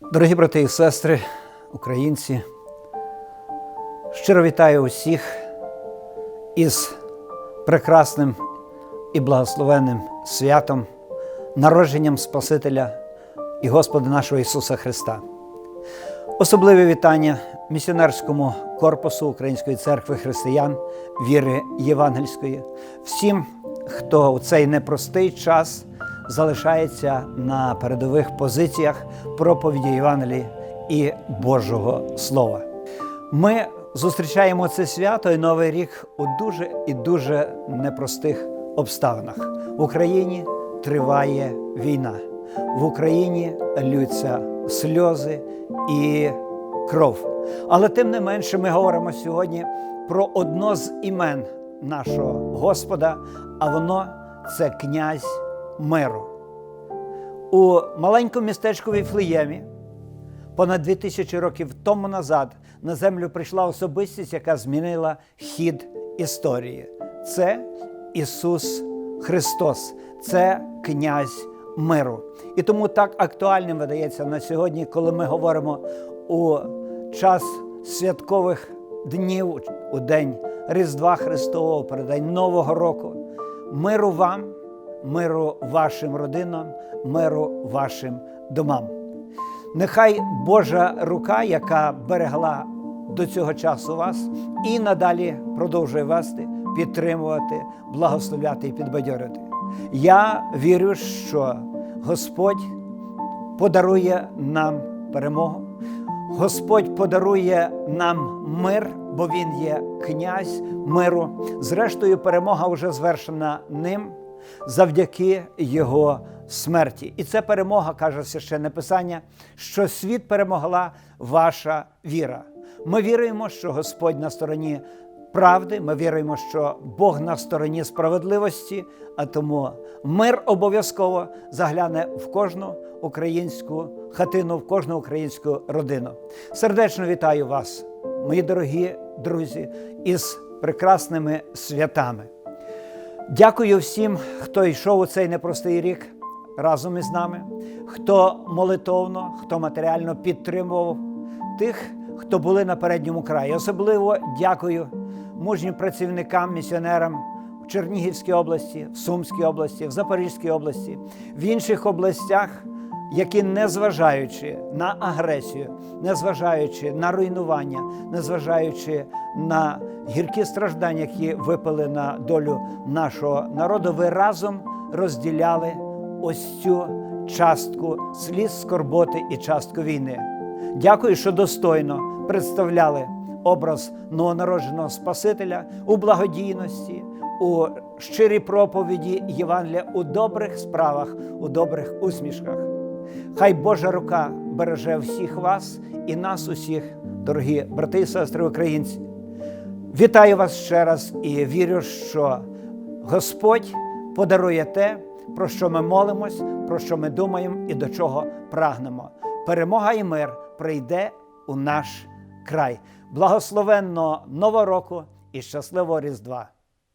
Дорогі брати і сестри, українці, щиро вітаю усіх із прекрасним і благословенним святом, народженням Спасителя і Господа нашого Ісуса Христа. Особливе вітання місіонерському корпусу Української церкви християн віри Євангельської, всім, хто у цей непростий час залишається на передових позиціях проповіді Євангелії і Божого Слова. Ми зустрічаємо це свято і Новий рік у дуже і дуже непростих обставинах. В Україні триває війна, в Україні лються сльози і кров. Але тим не менше ми говоримо сьогодні про одно з імен нашого Господа, а воно це князь миру. У маленькому містечку Віфлеємі понад 2000 років тому назад на землю прийшла особистість, яка змінила хід історії. Це Ісус Христос, це князь миру. І тому так актуальним видається на сьогодні, коли ми говоримо у час святкових днів, у день Різдва Христового, передень Нового року. Миру вам, миру вашим родинам, миру вашим домам. Нехай Божа рука, яка берегла до цього часу вас, і надалі продовжує вести, підтримувати, благословляти і підбадьорити. Я вірю, що Господь подарує нам перемогу. Господь подарує нам мир, бо Він є князь миру. Зрештою, перемога вже звершена ним завдяки Його смерті. І це перемога, каже священне Писання, що світ перемогла ваша віра. Ми віруємо, що Господь на стороні правди, ми віруємо, що Бог на стороні справедливості, а тому мир обов'язково загляне в кожну українську хатину, в кожну українську родину. Сердечно вітаю вас, мої дорогі друзі, із прекрасними святами. Дякую всім, хто йшов у цей непростий рік разом із нами, хто молитовно, хто матеріально підтримував тих, хто були на передньому краї. Особливо дякую мужнім працівникам, місіонерам в Чернігівській області, в Сумській області, в Запорізькій області, в інших областях, які, незважаючи на агресію, незважаючи на руйнування, незважаючи на гіркі страждання, які випали на долю нашого народу, ви разом розділяли ось цю частку сліз, скорботи і частку війни. Дякую, що достойно представляли образ новонародженого Спасителя у благодійності, у щирій проповіді Євангелія, у добрих справах, у добрих усмішках. Хай Божа рука береже всіх вас і нас, усіх, дорогі брати і сестри українці. Вітаю вас ще раз і вірю, що Господь подарує те, про що ми молимось, про що ми думаємо і до чого прагнемо. Перемога і мир прийде у наш край. Благословенного Нового року і щасливого Різдва!